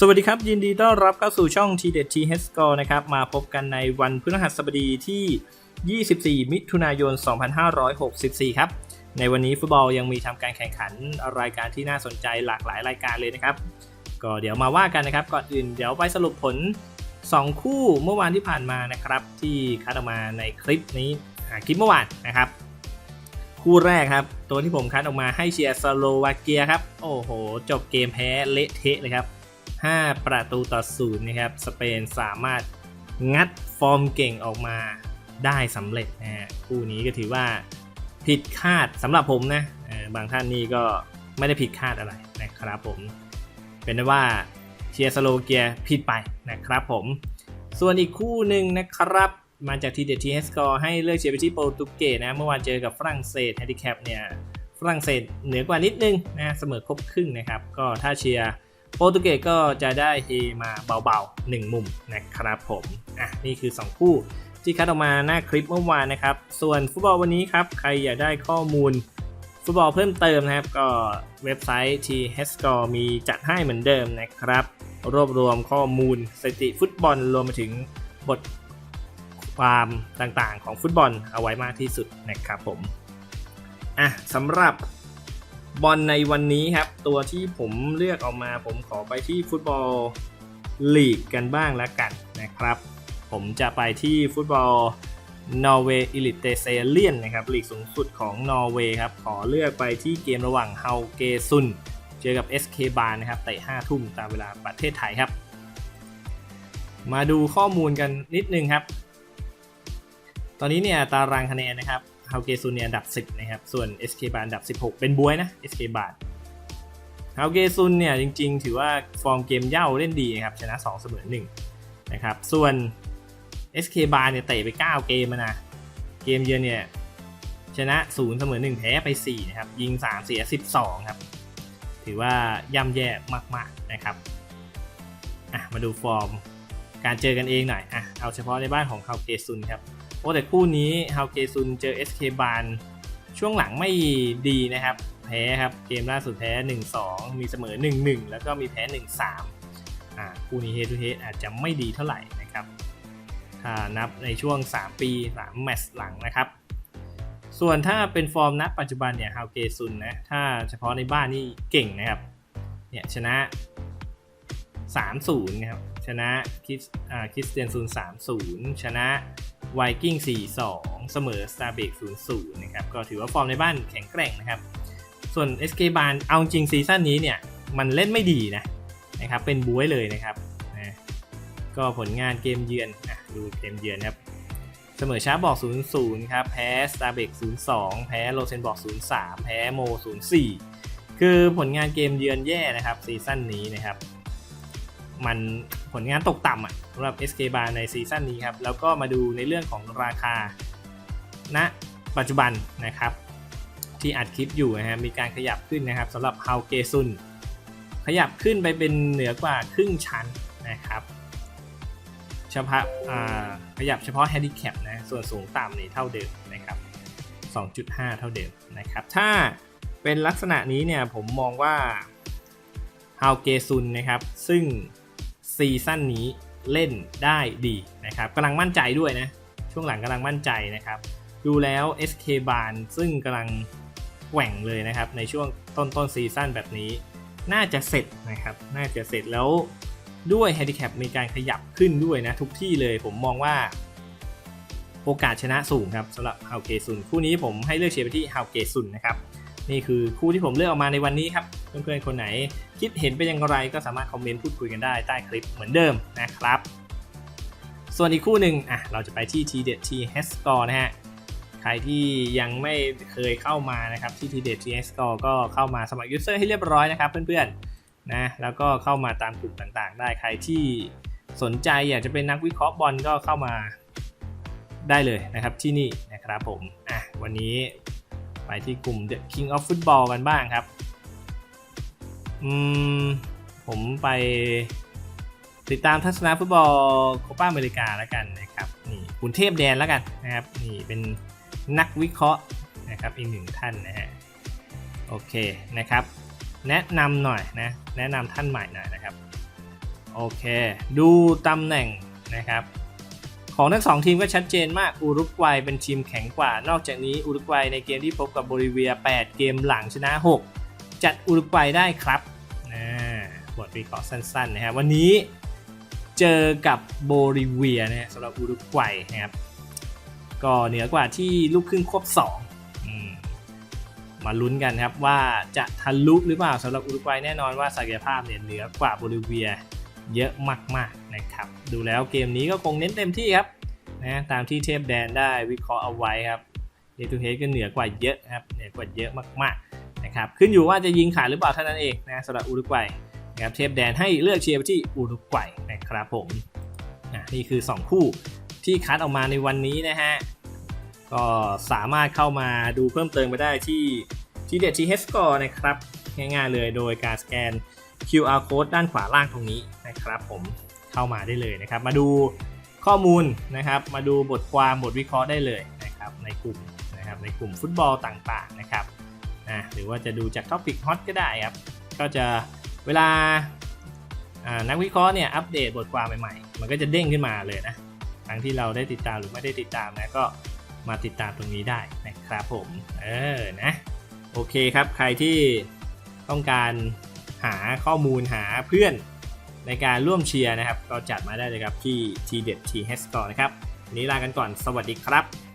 สวัสดีครับ ยินดีต้อนรับเข้าสู่ช่อง t d t h s c o r e นะครับ มาพบกันในวันพฤหัสบดีที่ 24 มิถุนายน 2564 ครับ ในวันนี้ฟุตบอลยังมีทำการแข่งขันรายการที่น่าสนใจหลากหลายรายการเลยนะครับ ก็เดี๋ยวมาว่ากันนะครับ ก่อนอื่นเดี๋ยวไปสรุปผล 2 คู่เมื่อวานที่ผ่านมานะครับ ที่คัดออกมาในคลิปนี้คลิปเมื่อวานนะครับ คู่แรกครับ ตัวที่ผมคัดออกมาให้เชียร์สโลวาเกียครับ โอ้โห จบเกมแพ้เละเทะเลยครับ 5 ประตูต่อศูนย์นะครับ สเปนสามารถงัดฟอร์มเก่งออกมาได้สำเร็จนะฮะคู่นี้ก็ถือว่าผิดคาดสำหรับผมนะบางท่านนี่ก็ไม่ได้ผิดคาดอะไรนะครับผม เป็นได้ว่าเชียร์สโลเกียผิดไปนะครับผม ส่วนอีกคู่หนึ่งนะครับมาจากทีเด็ดทีเอสกอร์ให้เลือกเชียร์ไปที่โปรตุเกสนะ เมื่อวานเจอกับฝรั่งเศสแฮนดิแคปเนี่ยฝรั่งเศสเหนือกว่านิดนึงนะเสมอครบครึ่งนะครับ ก็ถ้าเชียร์ โปรตุเกสก็จะได้เฮมาเบาๆ 1 มุมนะครับผม อะ นี่คือ 2 คู่ที่คัดออกมาหน้าคลิปเมื่อวานนะครับ ส่วนฟุตบอลวันนี้ครับ ใครอยากได้ข้อมูลฟุตบอลเพิ่มเติมนะครับ ก็เว็บไซต์ t h e s c o r e มีจัดให้เหมือนเดิมนะครับ รวบรวมข้อมูลสถิติฟุตบอลรวมไปถึงบทความต่างๆ ของฟุตบอลเอาไว้มากที่สุดนะครับผม อะสำหรับ บอลในวันนี้ครับ ตัวที่ผมเลือกออกมาผมขอไปที่ฟุตบอลลีกกันบ้างแล้วกันนะครับ ผมจะไปที่ฟุตบอลนอร์เวย์อิลิเตเซเลียนนะครับลีกสูงสุดของนอร์เวย์ครับ ขอเลือกไปที่เกมระหว่างเฮาเกซุนเจอกับ SK บาร์นะครับเตะ5ทุ่มตามเวลาประเทศไทยครับ มาดูข้อมูลกันนิดนึงครับ ตอนนี้เนี่ยตารางคะแนนนะครับ ฮาเกซุนเนี่ยอันดับ 10 นะครับ ส่วน SK บาร์อันดับ 16 เป็นบวยนะ SK บาร์ฮาเกซุนเนี่ยจริงๆ ถือว่าฟอร์มเกมเย่าเล่นดีนะครับชนะ 2 เสมอ1นะครับส่วน SK บาร์เนี่ยเตะไป 9 เกมนะเกมเยือนเนี่ยชนะ 0 เสมอ 1 แพ้ไป 4 นะครับ ยิง 3 เสีย 12 ครับ ถือว่าย่ำแย่มาก ๆ นะครับอะมาดูฟอร์มการเจอกันเองหน่อยอะเอาเฉพาะในบ้านของฮาเกซุนครับ โอ้แต่คู่นี้ฮาวเกซุนเจอ SK บานช่วงหลังไม่ดีนะครับ แพ้ครับ เกมล่าสุดแพ้ 1-2 มีเสมอ 1-1 แล้วก็มีแพ้ 1-3อ่าคู่นี้เฮทูเฮดอาจจะไม่ดีเท่าไหร่นะครับ ถ้านับในช่วง 3 ปี 3 แมตช์หลังนะครับ ส่วนถ้าเป็นฟอร์มณปัจจุบันเนี่ยฮาวเกซุนนะ ถ้าเฉพาะในบ้านนี่เก่งนะครับ เนี่ยชนะ 3-0 นะครับ ชนะคิสอ่าคิสเตียนซูน3-0 ชนะ ไวกิ้ง4-2 เสมอ s t a r b a k 0-0 นะครับ ก็ถือว่าฟอร์มในบ้านแข็งแกร่งนะครับ ส่วน SK บานเอาจริงซีซั่นนี้เนี่ย มันเล่นไม่ดีนะนะครับ เป็นบวยเลยนะครับนะก็ผลงานเกมเยือนอะดูเกมเยือนครับ เสมอช้าบอก 0-0 ครับ แพ้ s t a r b a k 0-2 แพ้โรเซนบอก 0-3 แพ้โม 0-4 คือผลงานเกมเยือนแย่นะครับซีซั่นนี้นะครับ มันผลงานตกต่ำอะำหรับ SK Bar ในซีซั่นนี้ครับ แล้วก็มาดูในเรื่องของราคาณนะปัจจุบันนะครับ ที่อัดคลิปอยู่นะฮะมีการขยับขึ้นนะครับสำหรับเฮาเกซุนขยับขึ้นไปเป็นเหนือกว่าครึ่งชั้นนะครับเฉพาะขยับเฉพาะแฮนดิแคปนะส่วนสูงต่ำนี่เท่าเดิมนะครับ 2.5 เท่าเดิมนะครับ ถ้าเป็นลักษณะนี้เนี่ยผมมองว่าฮาวเกซุนนะครับ ซึ่งซีซั่นนี้ เล่นได้ดีนะครับกำลังมั่นใจด้วยนะ ช่วงหลังกำลังมั่นใจนะครับ ดูแล้ว SK บานซึ่งกำลังแหว่งเลยนะครับ ในช่วงต้นต้นซีซั่นแบบนี้ น่าจะเสร็จนะครับ น่าจะเสร็จแล้วด้วยแฮนดิแคปมีการขยับขึ้นด้วยนะ ทุกที่เลยผมมองว่า โอกาสชนะสูงครับสำหรับฮาวเกซุนคู่นี้ผมให้เลือกเชียร์ไปที่ฮาวเกซุนนะครับ นี่คือคู่ที่ผมเลือกออกมาในวันนี้ครับ เพื่อนๆคนไหนคิดเห็นเป็นอย่างไรก็สามารถคอมเมนต์พูดคุยกันได้ใต้คลิปเหมือนเดิมนะครับ ส่วนอีกคู่หนึ่งอะเราจะไปที่ t เด็ด t h e s c o r e นะฮะใครที่ยังไม่เคยเข้ามานะครับที่ t เด็ด t h e s c o r e ก็เข้ามาสมัคร user ให้เรียบร้อยนะครับเพื่อนๆนะแล้วก็เข้ามาตามกลุ่มต่างๆ ได้ใครที่สนใจอยากจะเป็นนักวิเคราะห์บอลก็เข้ามาได้เลยนะครับที่นี่นะครับผมอะวันนี้ ไปที่กลุ่ม The King of Football กันบ้างครับ อืม ผมไปติดตามทัศนะฟุตบอลโคปาอเมริกาแล้วกันนะครับนี่คุณเทพแดนแล้วกันนะครับนี่เป็นนักวิเคราะห์นะครับอีกหนึ่งท่านนะฮะโอเคนะครับ แนะนำหน่อยนะแนะนำท่านใหม่หน่อยนะครับโอเค ดูตำแหน่งนะครับ ของทั้งสองทีมก็ชัดเจนมากอุรุกวัยเป็นทีมแข็งกว่า นอกจากนี้อุรุกวัยในเกมที่พบกับโบลิเวีย 8 เกมหลังชนะ 6 จัดอุรุกวัยได้ครับนะบทวิเคราะห์สั้นๆนะครับวันนี้เจอกับโบลิเวียนะฮะสำหรับอุรุกวัยนะครับก็เหนือกว่าที่ลูกครึ่งควบ2อืมมาลุ้นกันครับว่าจะทะลุหรือเปล่าสำหรับอุรุกวัยแน่นอนว่าศักยภาพเนี่ยเหนือกว่าโบลิเวีย เยอะมากๆนะครับ ดูแล้วเกมนี้ก็คงเน้นเต็มที่ครับนะตามที่เทพแดนได้วิเคราะห์เอาไว้ครับเฮตูเฮก็เหนือกว่าเยอะครับเหนือกว่าเยอะมากๆนะครับขึ้นอยู่ว่าจะยิงขาดหรือเปล่าเท่านั้นเองนะสำหรับอุรุกวัยนะครับเทพแดนให้เลือกเชียร์ไปที่อุรุกวัยนะครับผมอะนี่คือ 2 คู่ที่คัดออกมาในวันนี้นะฮะก็สามารถเข้ามาดูเพิ่มเติมไปได้ที่ที่เด็ดทีเฮสกอร์นะครับง่ายๆเลยโดยการสแกน QR code ด้านขวาล่างตรงนี้นะครับผมเข้ามาได้เลยนะครับ มาดูข้อมูลนะครับ มาดูบทความบทวิเคราะห์ได้เลยนะครับในกลุ่มนะครับในกลุ่มฟุตบอลต่างๆนะครับอะหรือว่าจะดูจากท็อปิกฮอตก็ได้ครับ ก็จะเวลาอ่านักวิเคราะห์เนี่ยอัปเดตบทความใหม่ๆ มันก็จะเด้งขึ้นมาเลยนะทั้งที่เราได้ติดตามหรือไม่ได้ติดตามนะก็มาติดตามตรงนี้ได้นะครับผม เออ นะ โอเคครับ ใครที่ต้องการ หาข้อมูลหาเพื่อนในการร่วมเชียร์นะครับ ก็จัดมาได้เลยครับที่ทีเด็ดทีเฮสกอนะครับวันนี้ลากันก่อนสวัสดีครับ